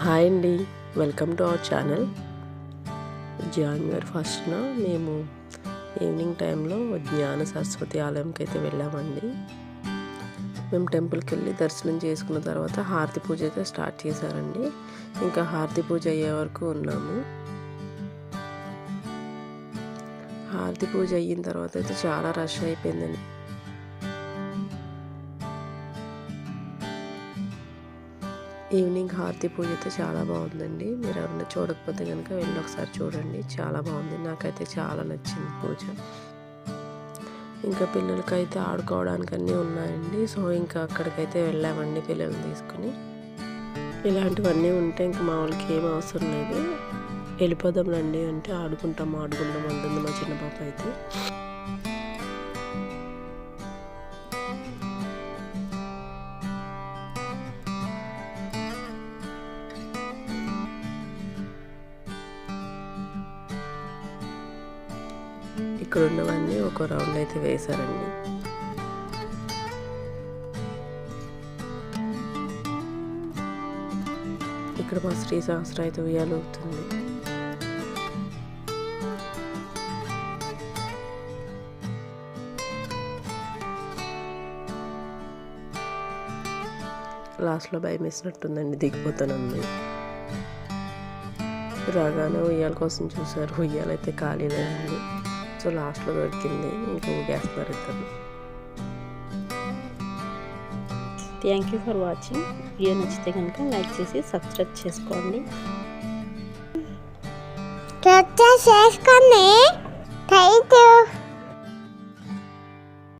Hi అండి welcome to our channel. January ఫస్ట్న మేము evening టైంలో జ్ఞాన సరస్వతి ఆలయంకి అయితే వెళ్ళామండి. మేము టెంపుల్కి వెళ్ళి దర్శనం చేసుకున్న తర్వాత హారతి పూజ అయితే స్టార్ట్ చేశారండి. ఇంకా హారతి పూజ అయ్యే వరకు ఉన్నాము. హారతి పూజ అయిన తర్వాత అయితే చాలా రష్ అయిపోయిందండి. ఈవినింగ్ హారతి పూజ అయితే చాలా బాగుందండి. మీరు ఎవరైనా చూడకపోతే కనుక వెళ్ళి ఒకసారి చూడండి. చాలా బాగుంది. నాకైతే చాలా నచ్చింది పూజ. ఇంకా పిల్లలకైతే ఆడుకోవడానికి అన్నీ ఉన్నాయండి. సో ఇంకా అక్కడికైతే వెళ్ళామండి పిల్లల్ని తీసుకుని. ఇలాంటివన్నీ ఉంటే ఇంకా మా వాళ్ళకి ఏం అవసరం లేదు. వెళ్ళిపోదాంలండి అంటే ఆడుకుంటాం ఆడుకుంటాం అంటుంది మా చిన్న పాప అయితే. ఇక్కడ ఉన్నవన్నీ ఒక రౌండ్ అయితే వేశారండి. ఇక్కడ మా శ్రీ సహస్ర అయితే ఉయ్యాలవుతుంది. లాస్ట్లో భయం వేసినట్టుందండి దిగిపోతానంది రాగానే ఉయ్యాల కోసం చూసారు ఉయ్యాలైతే ఖాళీ లేదండి. సో లాస్ట్లో దొరికింది. ఇంకా ఊగేస్తున్నారు ఇద్దరు thank you for watching video నచ్చితే కనుక లైక్ చేసి సబ్స్క్రైబ్ చేసుకోండి. చేసుకోండి.